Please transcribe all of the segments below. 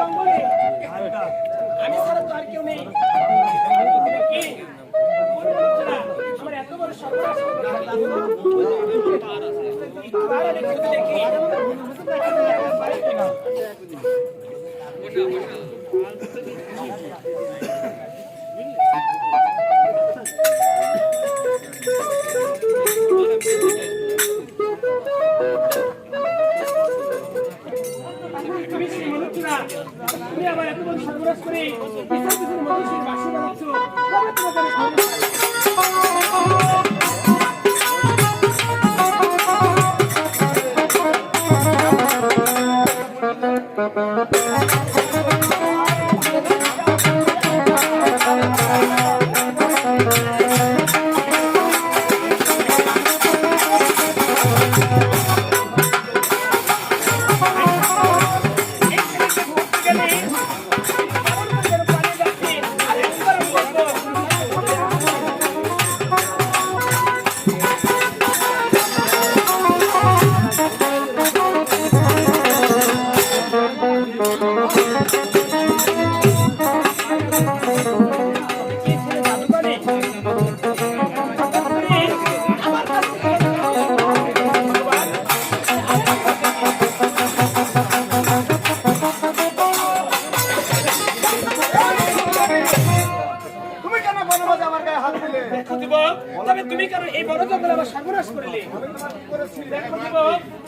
জঙ্গলে আমি ছাড়া তো আর কেউ নেই। আমার এত বড় দেখি তুমি আমার এত বড় সর্বনাশ করে বিচারের মতো সেই বাসি বানাচ্ছ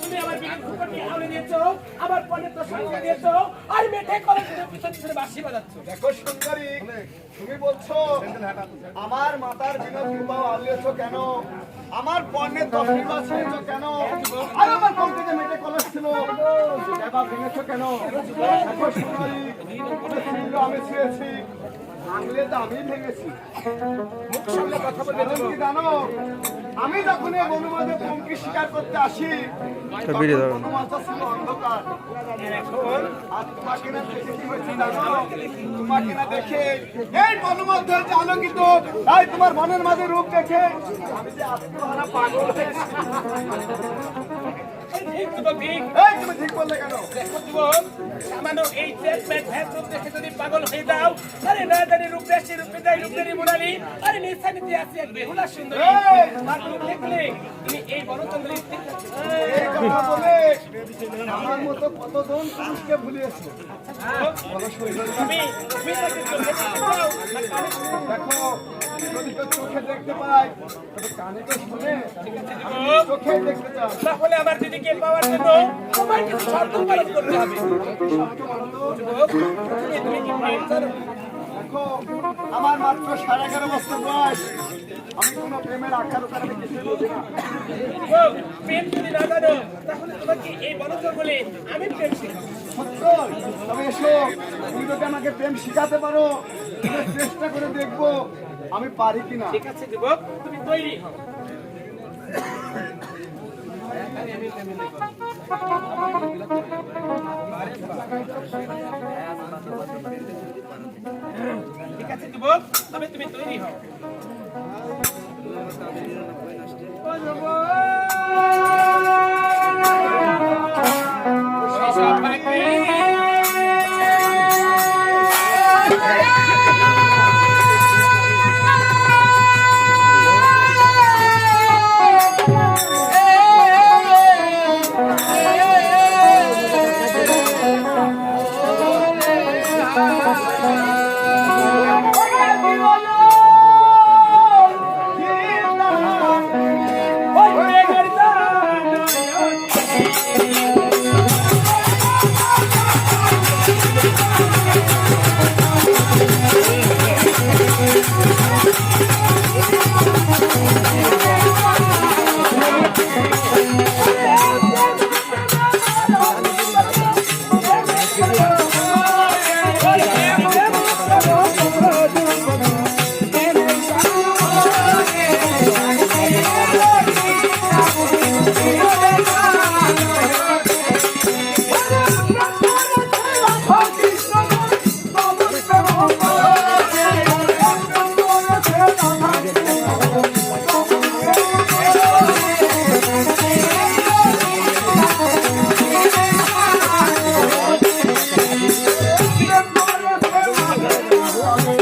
তুমি আমার বিড়ির ফুকটি আউলে দিয়েছ, আমার দিয়েছ, আর মেঠে কলেজের পিছনে পিছনে বাঁশি তুমি বলছো আমার মাতার বিনোদ বিবাহ আলিয়েছো কেন? আমার পণ্যের মাছ ছিঁড়েছো কেন? আর আমার কলকে মেটে কলেজ ছিল সেটা বা ভেঙেছো কেন? দেখো সুন্দরী তুমি আমি ছিঁড়েছি ভাঙলে তো আমি ভেঙেছি। মুখ সামনে কথা বলে জানো? আমি যখন এই পঙ্কি শিকার করতে আসি অন্ধকার। আর তোমাকে না দেখে কি হয়েছে জানো? তোমাকে না দেখে এই বনমধ্যে যে আলোকিত তাই তোমার মনের মাঝে রূপ দেখে আমি যে আত্মহারা পাগল যুবক ঠিক, এই তুমি ঠিক বললে কেন? দেখো যুবক, সামান্য এই দেখে যদি পাগল হয়ে যাও, আরে না জানি রূপ দেশি, রূপ বিদায়, রূপ দেরি আরে নিশানি দিয়ে এক বেহুলা সুন্দরী। আর তুমি দেখলে, তুমি এই বড় জঙ্গলে এই কথা বলে আমার মতো কতজন পুরুষকে ভুলিয়েছে? বলো শৈশব তুমি তুমি তাকে চোখে দেখতে চাও, না কানে শুনতে দেখো তাহলে আমার দিদিকে পাওয়ার জন্য তোমার কিছু শর্ত পালন করতে হবে। তুমি তুমি কি প্রেম করো? আমার মাত্র সাড়ে এগারো বছর বয়স। আমি কোনো প্রেমের আকার ওখানে কিছু বুঝি না। প্রেম যদি না জানো তাহলে তোমাকে এই আমি প্রেম তবে এসো তুমি যদি আমাকে প্রেম শিখাতে পারো চেষ্টা করে দেখব আমি পারি কিনা? ঠিক আছে, যুবক, তুমি তৈরি ঠিক আছে, যুবক, তবে তুমি তৈরি হও।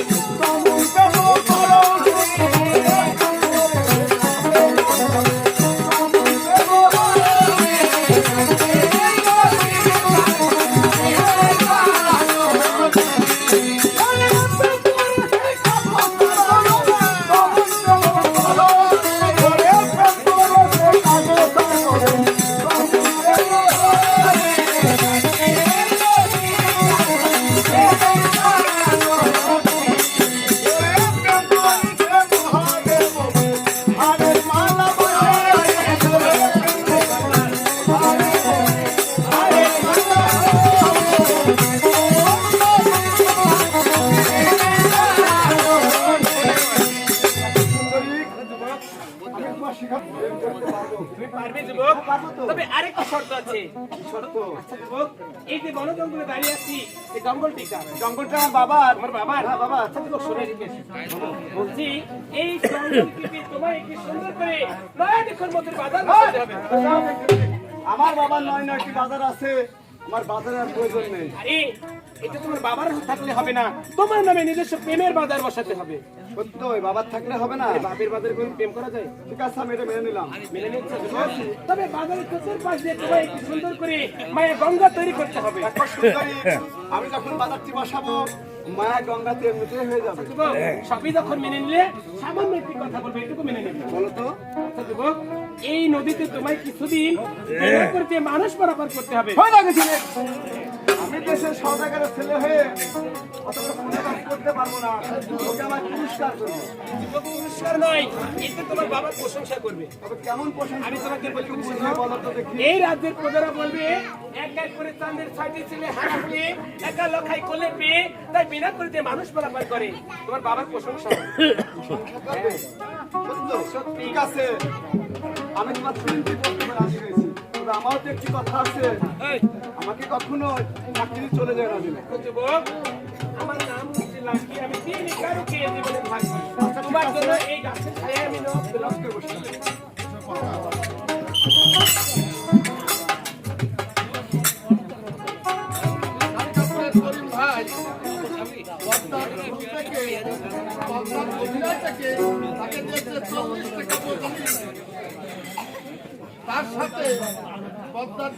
Como আরেকটা শর্ত আছে। আচ্ছা যুবক এই যে বন জঙ্গলে দাঁড়িয়ে আছি এই জঙ্গলটি জঙ্গলটা আমার বাবার আমার বাবার হ্যাঁ, বাবা। আচ্ছা যুবক শুনে। রেখেছি বলছি এই জঙ্গলটিকে কি সুন্দর করে নয়া দেখুন বাজার বসাতে হবে? আমার বাবার নয় নয়টি বাজার আছে আমার বাজারের প্রয়োজন নেই। আরে এটা তোমার বাবার থাকলে হবে না। তোমার নামে নিজস্ব প্রেমের বাজার বসাতে হবে। বাবার থাকলে হবে না। বাপের বাজারে কোন প্রেম করা যায়? ঠিক আছে আমি এটা মেনে নিলাম। মেনে নিচ্ছে তবে বাজারের চতুর্পাশ দিয়ে তোমায় একটু সুন্দর করে মায়ের গঙ্গা তৈরি করতে হবে। আমি যখন বাজারটি বসাবো মায়া গঙ্গাতে এমনিতে হয়ে যাবে। সবই যখন মেনে নিলে সামান্য একটি কথা বলবে এটুকু মেনে নেবে। বলো তো। আচ্ছা এই নদীতে তোমায় কিছুদিন করতে মানুষ পারাপার করতে হবে। হয়ে। আমি দেশের সৌদাগরের ছেলে হয়ে অত বড় কাজ করতে পারব না। ওকে আমার পুরস্কার করব। পুরস্কার নয় এতে তোমার বাবার প্রশংসা করবে। তবে কেমন প্রশংসা? আমি তোমাকে বলি বলো তো দেখি। এই রাজ্যের প্রজারা বলবে এক এক করে চাঁদের ছয়টি ছেলে হারা হয়ে একা লখাই করলে পেয়ে তাই বিনা করিতে মানুষ পারাপার করে। তোমার বাবার প্রশংসা। ঠিক আছে। আমি তোমার তিনটি রাজি হয়েছি। আমারও তো একটি কথা আছে। আমাকে কখনো চাকরি চলে যায় না আমার নাম হচ্ছে লাকি, আমি তিন কারোকে জীবনে থাকি। তোমার জন্য এই গাছের ছায়ায় আমি করে বসে তার সাথে পদ্মার